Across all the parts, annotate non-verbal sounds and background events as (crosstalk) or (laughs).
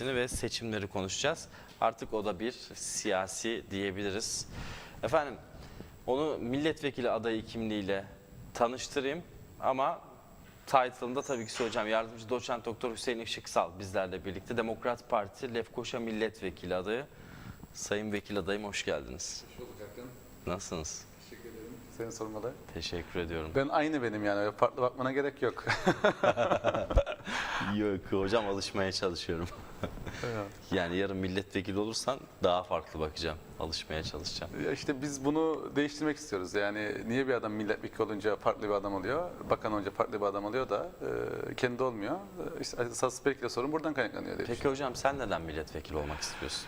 Ve seçimleri konuşacağız. Artık o da bir siyasi diyebiliriz. Efendim onu milletvekili adayı kimliğiyle tanıştırayım ama title'ında tabii ki hocam yardımcı doçent doktor Hüseyin Işıksal bizlerle birlikte Demokrat Parti Lefkoşa milletvekili adayı. Sayın vekil adayım hoş geldiniz. Hoş bulduk Hakan. Nasılsınız? Teşekkür ederim. Seni sormalı. Teşekkür ediyorum. Ben aynı benim yani. Öyle farklı bakmana gerek yok. (laughs) Yok hocam alışmaya çalışıyorum. (laughs) Yani yarın milletvekili olursan daha farklı bakacağım. Alışmaya çalışacağım. ya işte biz bunu değiştirmek istiyoruz. Yani niye bir adam milletvekili olunca farklı bir adam oluyor, bakan olunca farklı bir adam oluyor da e, kendi olmuyor. E, işte esas belki de sorun buradan kaynaklanıyor diye Peki hocam sen neden milletvekili olmak istiyorsun?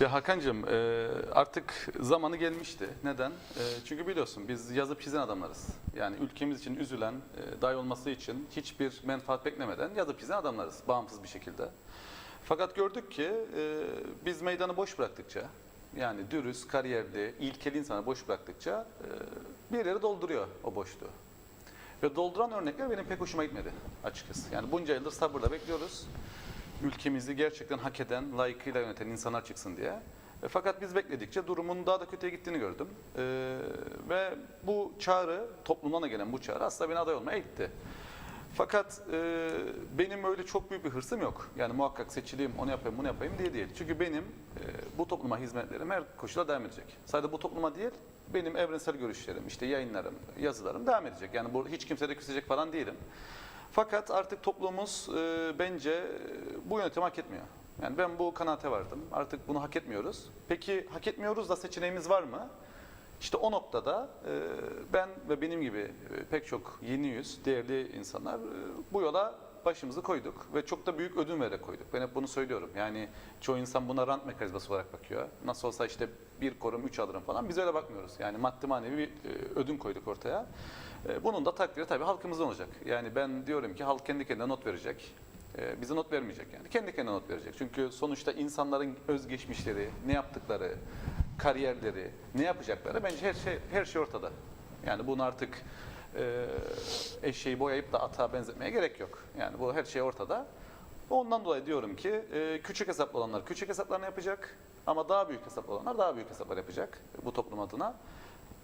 Ya Hakan'cığım e, artık zamanı gelmişti. Neden? E, çünkü biliyorsun biz yazıp çizen adamlarız. Yani ülkemiz için üzülen, e, dahi olması için hiçbir menfaat beklemeden yazıp çizen adamlarız. Bağımsız bir şekilde. Fakat gördük ki e, biz meydanı boş bıraktıkça, yani dürüst, kariyerli, ilkeli insanı boş bıraktıkça e, birileri dolduruyor o boşluğu. Ve dolduran örnekler benim pek hoşuma gitmedi açıkçası. Yani bunca yıldır sabırla bekliyoruz. Ülkemizi gerçekten hak eden, layıkıyla yöneten insanlar çıksın diye. E, fakat biz bekledikçe durumun daha da kötüye gittiğini gördüm. E, ve bu çağrı, toplumdan da gelen bu çağrı aslında beni aday olmaya itti. Fakat e, benim öyle çok büyük bir hırsım yok. Yani muhakkak seçileyim, onu yapayım, bunu yapayım diye değil. Çünkü benim e, bu topluma hizmetlerim her koşulda devam edecek. Sadece bu topluma değil, benim evrensel görüşlerim, işte yayınlarım, yazılarım devam edecek. Yani bu hiç kimse de küsecek falan değilim. Fakat artık toplumumuz e, bence e, bu yönetimi hak etmiyor. Yani ben bu kanaate vardım. Artık bunu hak etmiyoruz. Peki hak etmiyoruz da seçeneğimiz var mı? İşte o noktada e, ben ve benim gibi e, pek çok yeni yüz, değerli insanlar e, bu yola başımızı koyduk ve çok da büyük ödün vererek koyduk. Ben hep bunu söylüyorum. Yani çoğu insan buna rant mekanizması olarak bakıyor. Nasıl olsa işte bir korum, üç alırım falan. Biz öyle bakmıyoruz. Yani maddi manevi bir ödün koyduk ortaya. Bunun da takdiri tabii halkımızdan olacak. Yani ben diyorum ki halk kendi kendine not verecek. Bize not vermeyecek yani. Kendi kendine not verecek. Çünkü sonuçta insanların özgeçmişleri, ne yaptıkları, kariyerleri, ne yapacakları bence her şey her şey ortada. Yani bunu artık e, eşeği boyayıp da ata benzetmeye gerek yok. Yani bu her şey ortada. Ondan dolayı diyorum ki e, küçük hesaplı olanlar küçük hesaplarını yapacak ama daha büyük hesaplı olanlar daha büyük hesaplar yapacak bu toplum adına.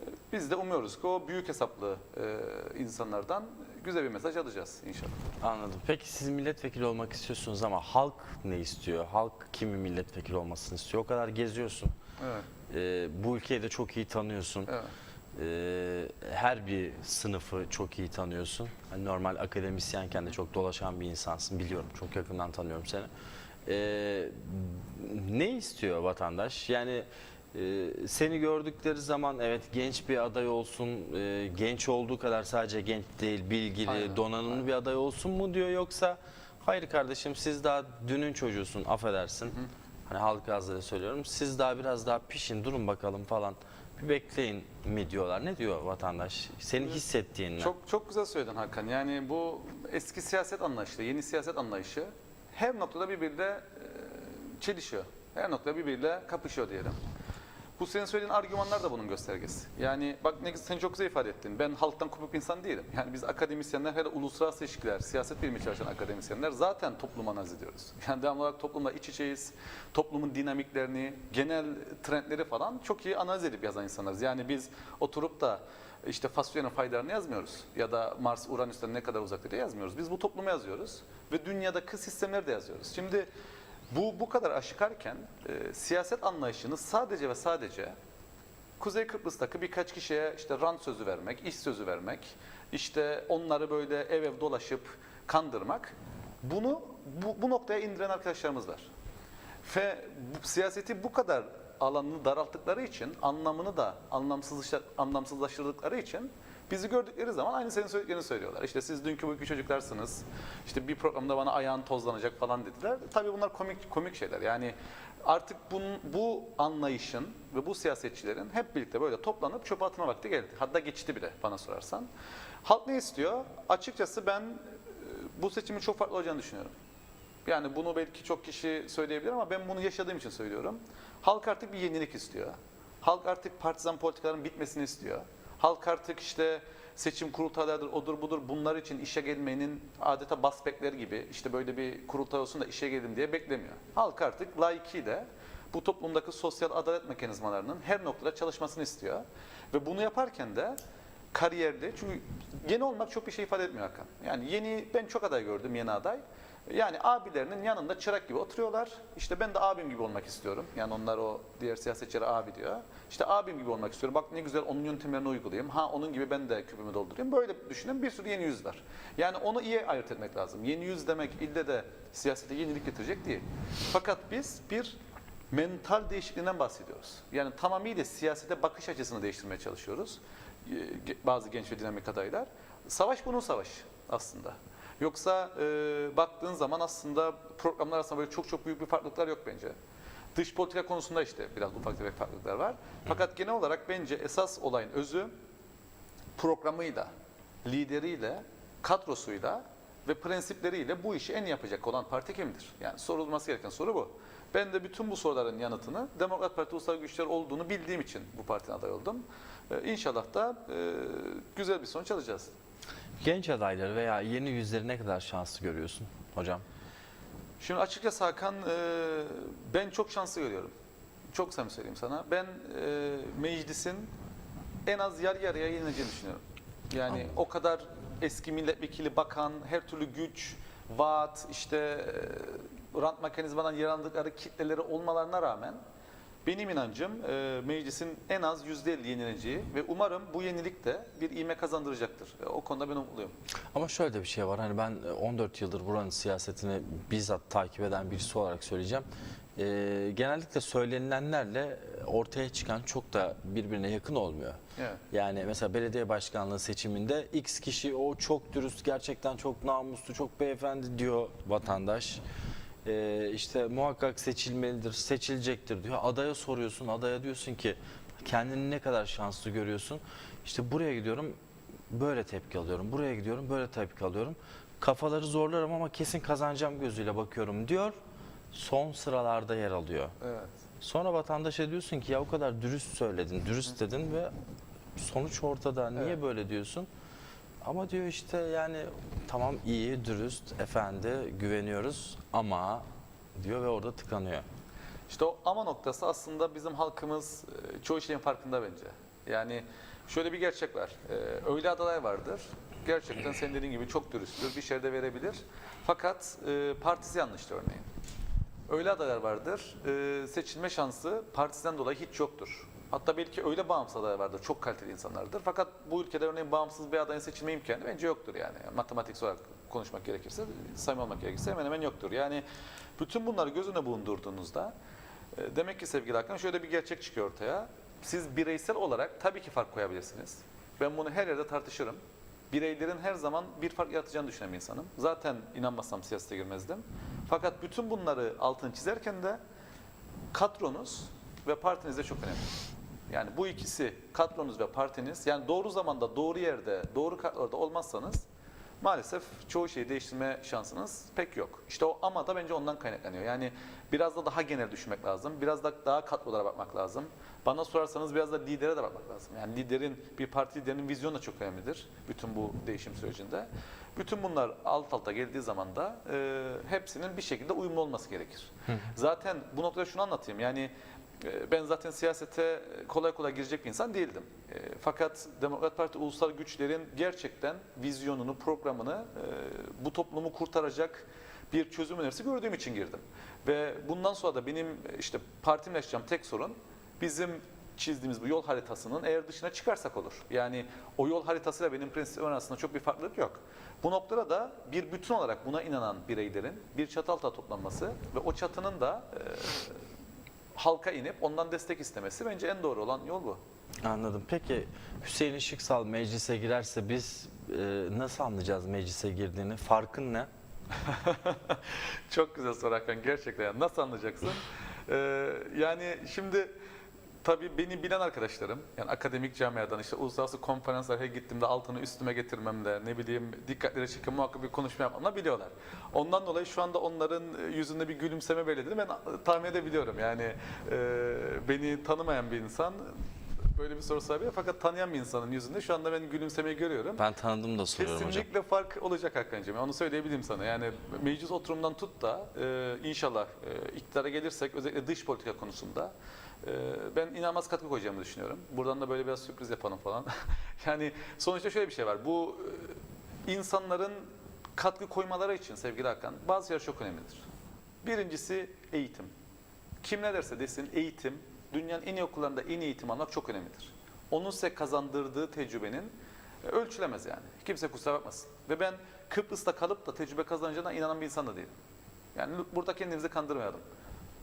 E, Biz de umuyoruz ki o büyük hesaplı e, insanlardan güzel bir mesaj alacağız inşallah. Anladım. Peki siz milletvekili olmak istiyorsunuz ama halk ne istiyor? Halk kimi milletvekili olmasını istiyor? O kadar geziyorsun. Evet. Ee, bu ülkeyi de çok iyi tanıyorsun. Evet. Ee, her bir sınıfı çok iyi tanıyorsun. Hani normal akademisyenken de çok dolaşan bir insansın. Biliyorum. Çok yakından tanıyorum seni. Ee, ne istiyor vatandaş? Yani e, seni gördükleri zaman evet genç bir aday olsun, e, genç olduğu kadar sadece genç değil, bilgili, Aynen, donanımlı aynen. bir aday olsun mu diyor yoksa hayır kardeşim siz daha dünün çocuğusun affedersin. Hani halk ağzıyla söylüyorum. Siz daha biraz daha pişin durun bakalım falan. Bir bekleyin mi diyorlar. Ne diyor vatandaş? Senin hissettiğin ne? Çok çok güzel söyledin Hakan. Yani bu eski siyaset anlayışı, yeni siyaset anlayışı her noktada birbiriyle e, çelişiyor. Her noktada birbiriyle kapışıyor diyelim. Bu senin söylediğin argümanlar da bunun göstergesi. Yani bak ne sen çok güzel ifade ettin. Ben halktan kopuk insan değilim. Yani biz akademisyenler hele uluslararası ilişkiler, siyaset bilimi çalışan akademisyenler zaten topluma analiz ediyoruz. (laughs) Yani devamlı olarak toplumla iç içeyiz. Toplumun dinamiklerini, genel trendleri falan çok iyi analiz edip yazan insanlarız. Yani biz oturup da işte fasulyenin faydalarını yazmıyoruz. Ya da Mars, Uranüs'ten ne kadar uzakta diye yazmıyoruz. Biz bu toplumu yazıyoruz. Ve dünyadaki sistemleri de yazıyoruz. Şimdi bu bu kadar aşikarken e, siyaset anlayışını sadece ve sadece Kuzey Kıbrıs'taki birkaç kişiye işte rant sözü vermek, iş sözü vermek, işte onları böyle ev ev dolaşıp kandırmak, bunu bu, bu noktaya indiren arkadaşlarımız var. Ve bu, siyaseti bu kadar alanını daralttıkları için, anlamını da anlamsızlaştır, anlamsızlaştırdıkları için bizi gördükleri zaman aynı senin söylediklerini söylüyorlar. İşte siz dünkü bugünkü çocuklarsınız. İşte bir programda bana ayağın tozlanacak falan dediler. Tabii bunlar komik komik şeyler. Yani artık bunun, bu anlayışın ve bu siyasetçilerin hep birlikte böyle toplanıp çöpe atma vakti geldi. Hatta geçti bile bana sorarsan. Halk ne istiyor? Açıkçası ben e, bu seçimin çok farklı olacağını düşünüyorum. Yani bunu belki çok kişi söyleyebilir ama ben bunu yaşadığım için söylüyorum. Halk artık bir yenilik istiyor. Halk artık partizan politikaların bitmesini istiyor. Halk artık işte seçim kurultaylardır, odur budur bunlar için işe gelmenin adeta bas bekler gibi işte böyle bir kurultay olsun da işe gelin diye beklemiyor. Halk artık layıkıyla bu toplumdaki sosyal adalet mekanizmalarının her noktada çalışmasını istiyor. Ve bunu yaparken de kariyerde çünkü yeni olmak çok bir şey ifade etmiyor Hakan. Yani yeni ben çok aday gördüm yeni aday. Yani abilerinin yanında çırak gibi oturuyorlar. İşte ben de abim gibi olmak istiyorum. Yani onlar o diğer siyasetçilere abi diyor. İşte abim gibi olmak istiyorum. Bak ne güzel onun yöntemlerini uygulayayım. Ha onun gibi ben de küpümü doldurayım. Böyle düşünün bir sürü yeni yüz var. Yani onu iyi ayırt etmek lazım. Yeni yüz demek ille de siyasete yenilik getirecek değil. Fakat biz bir mental değişikliğinden bahsediyoruz. Yani tamamıyla siyasete bakış açısını değiştirmeye çalışıyoruz. Ge- Bazı genç ve dinamik adaylar. Savaş bunun savaşı aslında. Yoksa e, baktığın zaman aslında programlar arasında böyle çok çok büyük bir farklılıklar yok bence. Dış politika konusunda işte biraz ufak tefek farklılıklar var. Fakat genel olarak bence esas olayın özü programıyla, lideriyle, kadrosuyla ve prensipleriyle bu işi en yapacak olan parti kimdir? Yani sorulması gereken soru bu. Ben de bütün bu soruların yanıtını Demokrat Parti Ulusal Güçler olduğunu bildiğim için bu partinin aday oldum. Ee, İnşallah da e, güzel bir sonuç alacağız. Genç adayları veya yeni yüzleri ne kadar şanslı görüyorsun hocam? Şimdi açıkçası Hakan e, ben çok şanslı görüyorum. Çok samimi söyleyeyim sana. Ben e, meclisin en az yarı yarıya yenileceğini düşünüyorum. Yani Anladım. o kadar eski milletvekili, bakan, her türlü güç, vaat, işte e, rant mekanizmadan yararlandıkları kitleleri olmalarına rağmen benim inancım e, meclisin en az %50 yenileceği ve umarım bu yenilik de bir ivme kazandıracaktır. E, O konuda ben umutluyum. Ama şöyle de bir şey var. Hani ben 14 yıldır buranın siyasetini bizzat takip eden birisi olarak söyleyeceğim. Ee, genellikle söylenilenlerle ortaya çıkan çok da birbirine yakın olmuyor. Evet. Yani mesela belediye başkanlığı seçiminde X kişi o çok dürüst, gerçekten çok namuslu, çok beyefendi diyor vatandaş. Ee, işte muhakkak seçilmelidir, seçilecektir diyor. Adaya soruyorsun, adaya diyorsun ki kendini ne kadar şanslı görüyorsun. İşte buraya gidiyorum, böyle tepki alıyorum. Buraya gidiyorum, böyle tepki alıyorum. Kafaları zorlarım ama kesin kazanacağım gözüyle bakıyorum diyor. Son sıralarda yer alıyor. Evet. Sonra vatandaşa diyorsun ki ya o kadar dürüst söyledin, dürüst dedin ve sonuç ortada. Niye Evet. böyle diyorsun? Ama diyor işte yani tamam iyi, dürüst, efendi, güveniyoruz ama diyor ve orada tıkanıyor. İşte o ama noktası aslında bizim halkımız e, çoğu şeyin farkında bence. Yani şöyle bir gerçek var. E, Öyle adaylar vardır. Gerçekten senin dediğin gibi çok dürüsttür. Bir şerde verebilir. Fakat e, partisi yanlıştır örneğin. Öyle adaylar vardır. e, Seçilme şansı partisinden dolayı hiç yoktur. Hatta belki öyle bağımsız adaylar vardır. Çok kaliteli insanlardır. Fakat bu ülkede örneğin bağımsız bir adayın seçilme imkanı bence yoktur yani. Matematik olarak konuşmak gerekirse, samimi olmak gerekirse hemen hemen yoktur. Yani bütün bunları göz önüne bulundurduğunuzda e, Demek ki sevgili Hakan şöyle bir gerçek çıkıyor ortaya. Siz bireysel olarak tabii ki fark koyabilirsiniz. Ben bunu her yerde tartışırım. Bireylerin her zaman bir fark yaratacağını düşünen bir insanım. Zaten inanmazsam siyasete girmezdim. Fakat bütün bunları altını çizerken de kadronuz ve partiniz de çok önemli. Yani bu ikisi kadronuz ve partiniz yani doğru zamanda doğru yerde doğru kadroda olmazsanız maalesef çoğu şeyi değiştirme şansınız pek yok. İşte o ama da bence ondan kaynaklanıyor. Yani biraz da daha genel düşünmek lazım. Biraz da daha kadrolara bakmak lazım. Bana sorarsanız biraz da lidere de bakmak lazım. Yani liderin, bir parti liderinin vizyonu da çok önemlidir. Bütün bu değişim sürecinde. Bütün bunlar alt alta geldiği zaman da e, hepsinin bir şekilde uyumlu olması gerekir. Zaten bu noktada şunu anlatayım. Yani ben zaten siyasete kolay kolay girecek bir insan değildim. E, Fakat Demokrat Parti ulusal güçlerin gerçekten vizyonunu, programını e, bu toplumu kurtaracak bir çözüm önerisi gördüğüm için girdim. Ve bundan sonra da benim işte partimle yaşayacağım tek sorun bizim çizdiğimiz bu yol haritasının eğer dışına çıkarsak olur. Yani o yol haritasıyla benim prensipim arasında çok bir farklılık yok. Bu noktada da bir bütün olarak buna inanan bireylerin bir çatı altına toplanması ve o çatının da e, halka inip ondan destek istemesi bence en doğru olan yol bu. Anladım. Peki Hüseyin Işıksal meclise girerse biz e, nasıl anlayacağız meclise girdiğini? Farkın ne? (laughs) Çok güzel soru Hakan gerçekten. Nasıl anlayacaksın? (laughs) Ee, yani şimdi tabii beni bilen arkadaşlarım, yani akademik camiadan işte uluslararası konferanslara gittiğimde altını üstüme getirmemde, ne bileyim dikkatleri çeken muhakkak bir konuşma yapmamla biliyorlar. Ondan dolayı şu anda onların yüzünde bir gülümseme belirdiğini ben tahmin edebiliyorum. Yani e, beni tanımayan bir insan böyle bir soru sahibi. Fakat tanıyan bir insanın yüzünde şu anda ben gülümsemeyi görüyorum. Ben tanıdım da soruyorum hocam. Kesinlikle fark olacak Hakan'cığım. Onu söyleyebilirim sana. Yani meclis oturumdan tut da e, inşallah e, iktidara gelirsek özellikle dış politika konusunda e, ben inanılmaz katkı koyacağımı düşünüyorum. Buradan da böyle biraz sürpriz yapalım falan. (laughs) yani sonuçta şöyle bir şey var. Bu e, insanların katkı koymaları için sevgili Hakan bazı şeyler çok önemlidir. Birincisi eğitim. Kim ne derse desin eğitim, dünyanın en iyi okullarında en iyi eğitim almak çok önemlidir. Onun size kazandırdığı tecrübenin e, ölçülemez yani. Kimse kusura bakmasın. Ve ben Kıbrıs'ta kalıp da tecrübe kazanacağına inanan bir insan da değilim. Yani burada kendimizi kandırmayalım.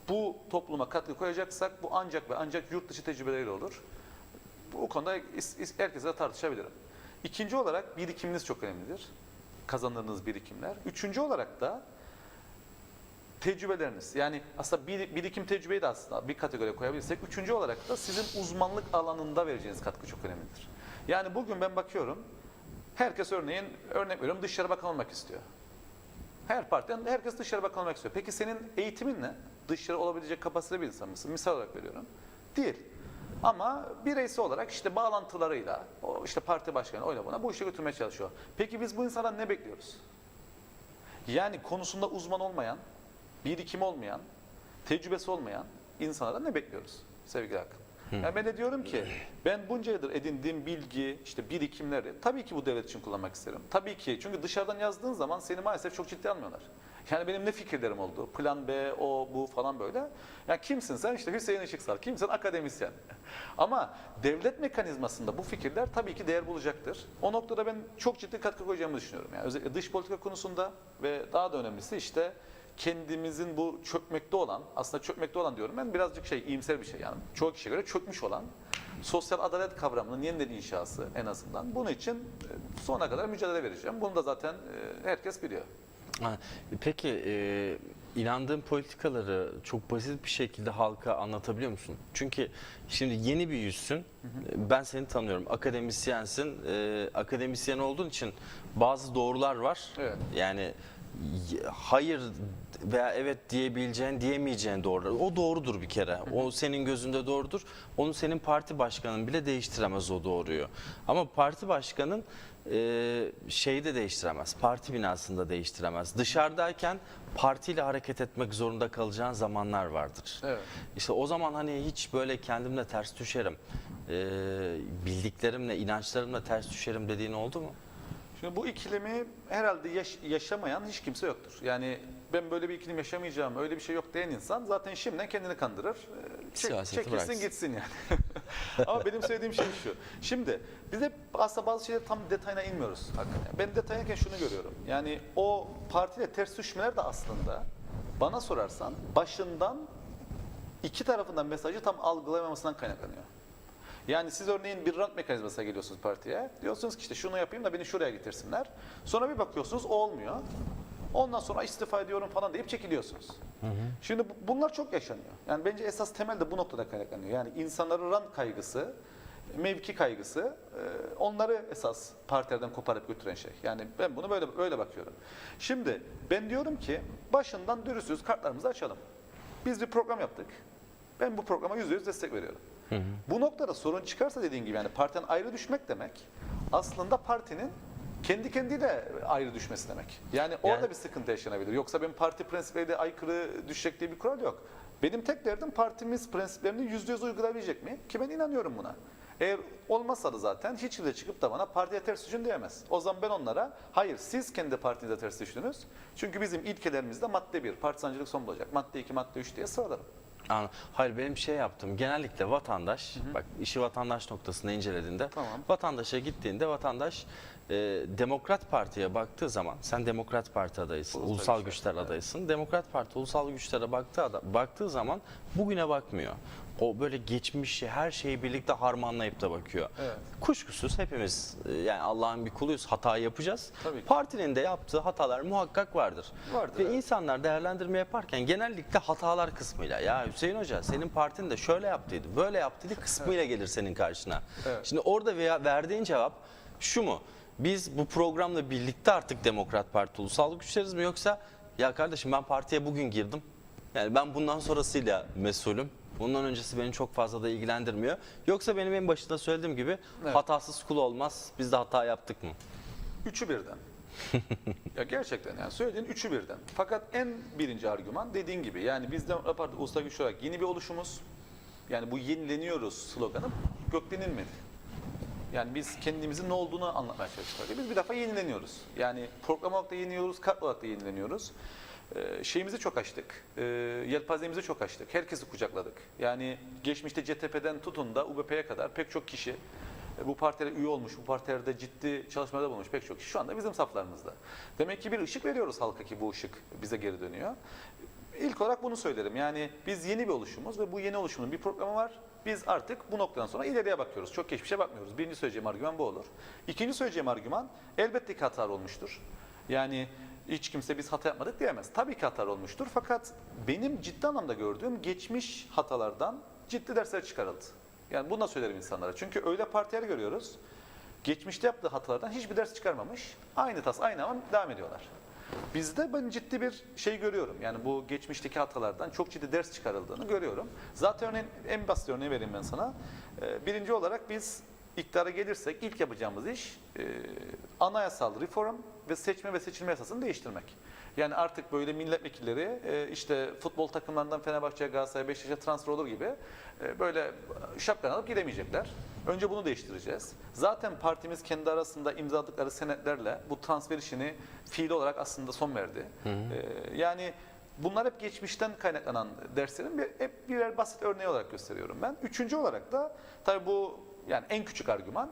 Bu topluma katkı koyacaksak bu ancak ve ancak yurt dışı tecrübeleriyle olur. Bu konuda herkese tartışabilirim. İkinci olarak birikiminiz çok önemlidir. Kazandığınız birikimler. Üçüncü olarak da tecrübeleriniz. Yani aslında bir, birikim tecrübeyi de aslında bir kategoriye koyabilirsek. Üçüncü olarak da sizin uzmanlık alanında vereceğiniz katkı çok önemlidir. Yani bugün ben bakıyorum, herkes örneğin, örnek veriyorum dışarı bakan olmak istiyor. Her partiden herkes dışarı bakan olmak istiyor. Peki senin eğitimin ne? Dışarı olabilecek kapasite bir insan mısın? Misal olarak veriyorum. Değil. Ama bireysi olarak işte bağlantılarıyla, o işte parti başkanı oyla buna bu işe götürmeye çalışıyor. Peki biz bu insanlardan ne bekliyoruz? Yani konusunda uzman olmayan, birikim olmayan, tecrübesi olmayan insanlardan ne bekliyoruz sevgili Hakan? Yani ben de diyorum ki ben bunca yıldır edindiğim bilgi, işte birikimleri tabii ki bu devlet için kullanmak isterim. Tabii ki çünkü dışarıdan yazdığın zaman seni maalesef çok ciddi almıyorlar. Yani benim ne fikirlerim oldu? Plan B, o, bu falan böyle. Ya kimsin sen? İşte Hüseyin Işıksal. Kimsin? Akademisyen. Ama devlet mekanizmasında bu fikirler tabii ki değer bulacaktır. O noktada ben çok ciddi katkı koyacağımı düşünüyorum. Yani özellikle dış politika konusunda ve daha da önemlisi işte kendimizin bu çökmekte olan, aslında çökmekte olan diyorum ben birazcık şey iyimser bir şey yani çoğu kişiye göre çökmüş olan sosyal adalet kavramının yeniden inşası en azından. Bunun için e, sonuna kadar mücadele vereceğim. Bunu da zaten e, herkes biliyor. Ha, Peki e, inandığın politikaları çok basit bir şekilde halka anlatabiliyor musun? Çünkü şimdi yeni bir yüzsün. Ben seni tanıyorum. Akademisyensin. E, akademisyen olduğun için bazı doğrular var. Evet. Yani hayır veya evet diyebileceğin, diyemeyeceğin doğrular. O doğrudur bir kere. O senin gözünde doğrudur. Onu senin parti başkanın bile değiştiremez o doğruyu. Ama parti başkanın e, şeyi de değiştiremez. Parti binasında değiştiremez. Dışarıdayken partiyle hareket etmek zorunda kalacağın zamanlar vardır. Evet. İşte o zaman hani hiç böyle kendimle ters düşerim. E, bildiklerimle, inançlarımla ters düşerim dediğin oldu mu? Şimdi bu ikilemi herhalde yaş- yaşamayan hiç kimse yoktur. Yani ben böyle bir iklim yaşamayacağım, öyle bir şey yok diyen insan zaten şimdiden kendini kandırır. Ee, Çek, Siyaseti çekilsin bıraksın. gitsin yani. (laughs) Ama benim söylediğim şey şu. Şimdi biz hep aslında bazı şeyler tam detayına inmiyoruz. Hakikaten. Ben detaylarken şunu görüyorum. Yani o partiyle ters düşmeler de aslında bana sorarsan başından iki tarafından mesajı tam algılayamamasından kaynaklanıyor. Yani siz örneğin bir rant mekanizmasına geliyorsunuz partiye. Diyorsunuz ki işte şunu yapayım da beni şuraya getirsinler. Sonra bir bakıyorsunuz olmuyor. Ondan sonra istifa ediyorum falan deyip çekiliyorsunuz. Şimdi bu- bunlar çok yaşanıyor. Yani bence esas temel de bu noktada kaynaklanıyor. Yani insanların rant kaygısı, mevki kaygısı e, onları esas partilerden koparıp götüren şey. Yani ben bunu böyle böyle bakıyorum. Şimdi ben diyorum ki başından dürüstüz kartlarımızı açalım. Biz bir program yaptık. Ben bu programa yüzde yüz destek veriyorum. Bu noktada sorun çıkarsa dediğin gibi yani partiden ayrı düşmek demek aslında partinin kendi kendiyle ayrı düşmesi demek. Yani orada Yani- bir sıkıntı yaşanabilir. Yoksa benim parti prensiplerine aykırı düşecek diye bir kural yok. Benim tek derdim partimiz prensiplerini yüzde yüz uygulayabilecek mi? Ki ben inanıyorum buna. Eğer olmazsa da zaten hiç kimse çıkıp da bana partiye ters düşün diyemez. O zaman ben onlara hayır siz kendi partinize ters düştünüz. Çünkü bizim ilkelerimizde madde 1 partisancılık son bulacak. Madde 2 madde 3 diye sıralarım. Anladım. Hayır benim şey yaptım. Genellikle vatandaş, bak işi vatandaş noktasında incelediğinde, Tamam. vatandaşa gittiğinde vatandaş e, Demokrat Parti'ye baktığı zaman, sen Demokrat Parti adayısın, Ulusal ulusal, Güçler, güçler, evet. adayısın. Demokrat Parti ulusal güçlere baktığı, baktığı zaman bugüne bakmıyor. O böyle geçmişi, her şeyi birlikte harmanlayıp da bakıyor. Evet. Kuşkusuz hepimiz e, yani Allah'ın bir kuluyuz, hata yapacağız. Tabii ki. Partinin de yaptığı hatalar muhakkak vardır. Vardır, Ve evet. insanlar değerlendirme yaparken genellikle hatalar kısmıyla ya Hüseyin Hoca senin partin de şöyle yaptıydı, böyle yaptıydı kısmıyla gelir senin karşına. Evet. Şimdi orada veya verdiğin cevap şu mu? Biz bu programla birlikte artık Demokrat Parti ulusal güçleriz mi yoksa ya kardeşim ben partiye bugün girdim. Yani ben bundan sonrasıyla mesulüm. Bundan öncesi beni çok fazla da ilgilendirmiyor. Yoksa benim en başında söylediğim gibi Evet. hatasız kul olmaz. Biz de hata yaptık mı? Üçü birden. (laughs) ya gerçekten yani söylediğin üçü birden. Fakat en birinci argüman dediğin gibi yani biz Demokrat Parti Ulusal Güç olarak yeni bir oluşumuz. Yani bu yenileniyoruz sloganı göklenilmedi. Yani biz kendimizin ne olduğunu anlatmaya çalıştık. Biz bir defa yenileniyoruz. Yani program olarak da yeniliyoruz, kart olarak da yenileniyoruz. Ee, şeyimizi çok açtık. Ee, yelpazemizi çok açtık. Herkesi kucakladık. Yani geçmişte CTP'den tutun da UBP'ye kadar pek çok kişi e, bu partilere üye olmuş, bu partilerde ciddi çalışmalarda bulunmuş pek çok kişi şu anda bizim saflarımızda. Demek ki bir ışık veriyoruz halka ki bu ışık bize geri dönüyor. İlk olarak bunu söylerim. Yani biz yeni bir oluşumuz ve bu yeni oluşumun bir programı var. Biz artık bu noktadan sonra ileriye bakıyoruz. Çok geçmişe bakmıyoruz. Birinci söyleyeceğim argüman bu olur. İkinci söyleyeceğim argüman elbette ki hatalar olmuştur. Yani hiç kimse biz hata yapmadık diyemez. Tabii ki hatalar olmuştur fakat benim ciddi anlamda gördüğüm geçmiş hatalardan ciddi dersler çıkarıldı. Yani bunu da söylerim insanlara. Çünkü öyle partiler görüyoruz. Geçmişte yaptığı hatalardan hiçbir ders çıkarmamış. Aynı tas, aynı ama devam ediyorlar. Bizde ben ciddi bir şey görüyorum. Yani bu geçmişteki hatalardan çok ciddi ders çıkarıldığını görüyorum. Zaten örneğin, en basit örneği vereyim ben sana. Ee, Birinci olarak biz iktidara gelirsek ilk yapacağımız iş e, anayasal reform ve seçme ve seçilme yasasını değiştirmek. Yani artık böyle milletvekilleri e, işte futbol takımlarından Fenerbahçe'ye, Galatasaray'a, Beşiktaş'a transfer olur gibi e, böyle şapkan alıp gidemeyecekler. Önce bunu değiştireceğiz. Zaten partimiz kendi arasında imzaladıkları senetlerle bu transfer işini fiili olarak aslında son verdi. E, yani bunlar hep geçmişten kaynaklanan derslerin bir, hep birer basit örneği olarak gösteriyorum ben. Üçüncü olarak da tabii bu yani en küçük argüman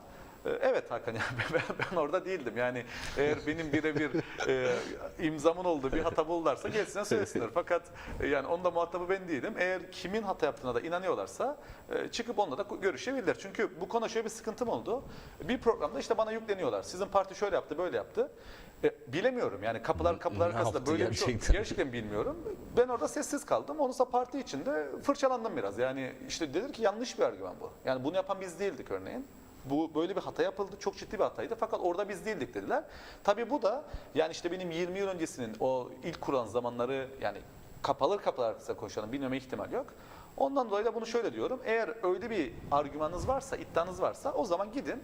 Evet Hakan (laughs) yani ben, ben orada değildim. Yani eğer benim birebir e, imzamın olduğu bir hata bulurlarsa gelsinler söylesinler. Fakat e, yani onda muhatabı ben değilim. Eğer kimin hata yaptığına da inanıyorlarsa e, çıkıp onunla da görüşebilirler. Çünkü bu konu şöyle bir sıkıntım oldu. Bir programda işte bana yükleniyorlar. Sizin parti şöyle yaptı, böyle yaptı. E, bilemiyorum yani kapılar kapılar Ne arkasında böyle bir şey gerçekten? bilmiyorum. Ben orada sessiz kaldım. Onunsa parti içinde fırçalandım biraz. Yani işte dedi ki yanlış bir argüman bu. Yani bunu yapan biz değildik örneğin. Bu böyle bir hata yapıldı. Çok ciddi bir hataydı. Fakat orada biz değildik dediler. Tabii bu da yani işte benim 20 yıl öncesinin o ilk kuran zamanları yani kapalı kapılar arkasında konuşalım bilmeme ihtimal yok. Ondan dolayı da bunu şöyle diyorum. Eğer öyle bir argümanınız varsa, iddianız varsa o zaman gidin.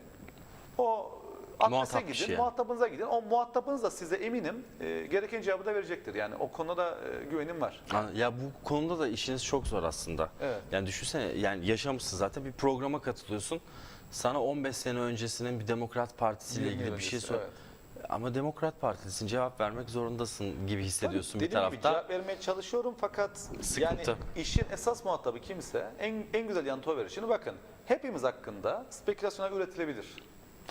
O adrese Muhatap gidin, kişiye. muhatabınıza gidin. O muhatabınız da size eminim e, gereken cevabı da verecektir. Yani o konuda e, güvenim var. Ya bu konuda da işiniz çok zor aslında. Evet. Yani düşünsene yani yaşamışsın zaten bir programa katılıyorsun. Sana 15 sene öncesinin bir Demokrat Partisi ile 20 yıl ilgili bir şey sor. Ama Demokrat Partisi'sin cevap vermek zorundasın gibi hissediyorsun Tabii, bir dediğim gibi tarafta. cevap vermeye çalışıyorum fakat Sıkıntı. yani işin esas muhatabı kimse en, en güzel yanıtı o verir. Şimdi bakın hepimiz hakkında spekülasyonlar üretilebilir.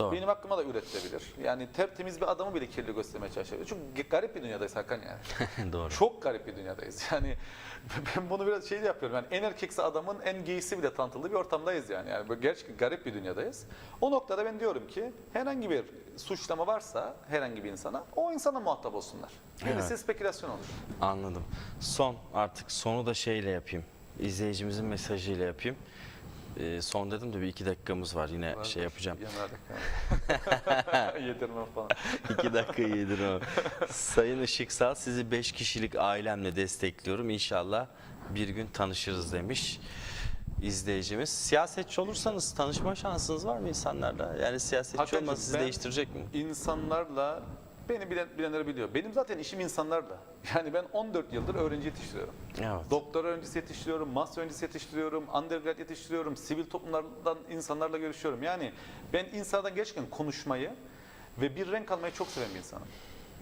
Doğru. Benim hakkıma da üretilebilir. Yani tertemiz bir adamı bile kirli göstermeye çalışabilir. Çünkü garip bir dünyadayız Hakan yani. (laughs) Doğru. Çok garip bir dünyadayız. Yani (laughs) ben bunu biraz şey yapıyorum. Yani en erkeksi adamın en geysi bile tanıtıldığı bir ortamdayız yani. Yani böyle gerçekten garip bir dünyadayız. O noktada ben diyorum ki herhangi bir suçlama varsa herhangi bir insana o insana muhatap olsunlar. Gerisi Evet. spekülasyon olur. Anladım. Son artık sonu da şeyle yapayım. İzleyicimizin mesajıyla yapayım. Ee, son dedim de bir iki dakikamız var yine şey yapacağım. (laughs) Yemedik. (laughs) Yedirme falan. (laughs) İki dakika yedir o. Sayın Işıksal sizi beş kişilik ailemle destekliyorum. İnşallah bir gün tanışırız demiş izleyicimiz. Siyasetçi olursanız tanışma şansınız var mı insanlarla? Yani siyasetçi Hakan'cığım, olması sizi değiştirecek mi? İnsanlarla beni bilen, bilenler biliyor. Benim zaten işim insanlarla. (laughs) Yani ben 14 yıldır öğrenci yetiştiriyorum. Evet. Doktora öncesi yetiştiriyorum, master öncesi yetiştiriyorum, undergrad yetiştiriyorum, sivil toplumlardan insanlarla görüşüyorum. Yani ben insanlardan gerçekten konuşmayı ve bir renk almayı çok seven bir insanım.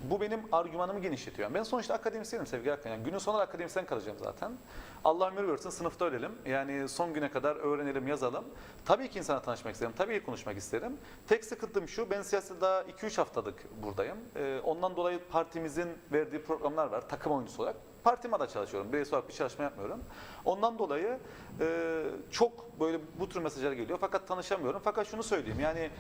Bu benim argümanımı genişletiyor. Ben sonuçta akademisyenim sevgili Hakan. Yani günün sonunda akademisyen kalacağım zaten. Allah ömür versin sınıfta ölelim. Yani son güne kadar öğrenelim, yazalım. Tabii ki insana tanışmak isterim, tabii ki konuşmak isterim. Tek sıkıntım şu, ben siyasette daha 2-3 haftalık buradayım. Ee, ondan dolayı partimizin verdiği programlar var, takım oyuncusu olarak. Partime de çalışıyorum, bireysel olarak bir çalışma yapmıyorum. Ondan dolayı e, çok böyle bu tür mesajlar geliyor fakat tanışamıyorum. Fakat şunu söyleyeyim yani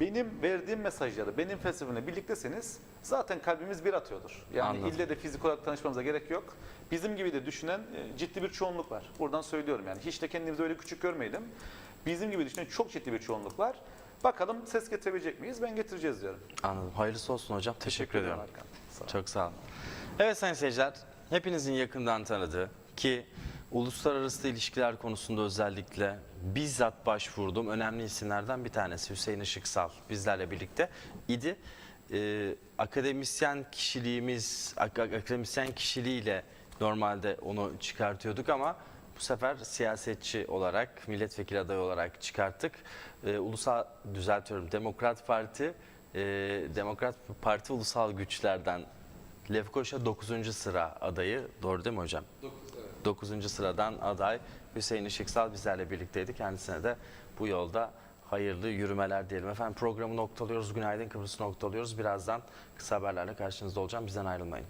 benim verdiğim mesajları, benim felsefemle birlikteseniz zaten kalbimiz bir atıyordur. Yani Anladım. ille de fizik olarak tanışmamıza gerek yok. Bizim gibi de düşünen e, ciddi bir çoğunluk var. Buradan söylüyorum yani hiç de kendimizi öyle küçük görmeyelim. Bizim gibi düşünen çok ciddi bir çoğunluk var. Bakalım ses getirebilecek miyiz? Ben getireceğiz diyorum. Anladım. Hayırlısı olsun hocam. Teşekkür, ediyorum. Hakan. Sağ ol. Çok sağ olun. Evet sayın seyirciler, hepinizin yakından tanıdığı ki Uluslararası ilişkiler konusunda özellikle bizzat başvurduğum önemli isimlerden bir tanesi Hüseyin Işıksal bizlerle birlikte idi. Ee, akademisyen kişiliğimiz, ak- ak- akademisyen kişiliğiyle normalde onu çıkartıyorduk ama bu sefer siyasetçi olarak, milletvekili adayı olarak çıkarttık. Ee, ulusal, düzeltiyorum, Demokrat Parti, e, Demokrat Parti ulusal güçlerden Lefkoşa 9. sıra adayı. Doğru değil mi hocam? 9. sıradan aday Hüseyin Işıksal bizlerle birlikteydi. Kendisine de bu yolda hayırlı yürümeler diyelim. Efendim programı noktalıyoruz. Günaydın Kıbrıs noktalıyoruz. Birazdan kısa haberlerle karşınızda olacağım. Bizden ayrılmayın.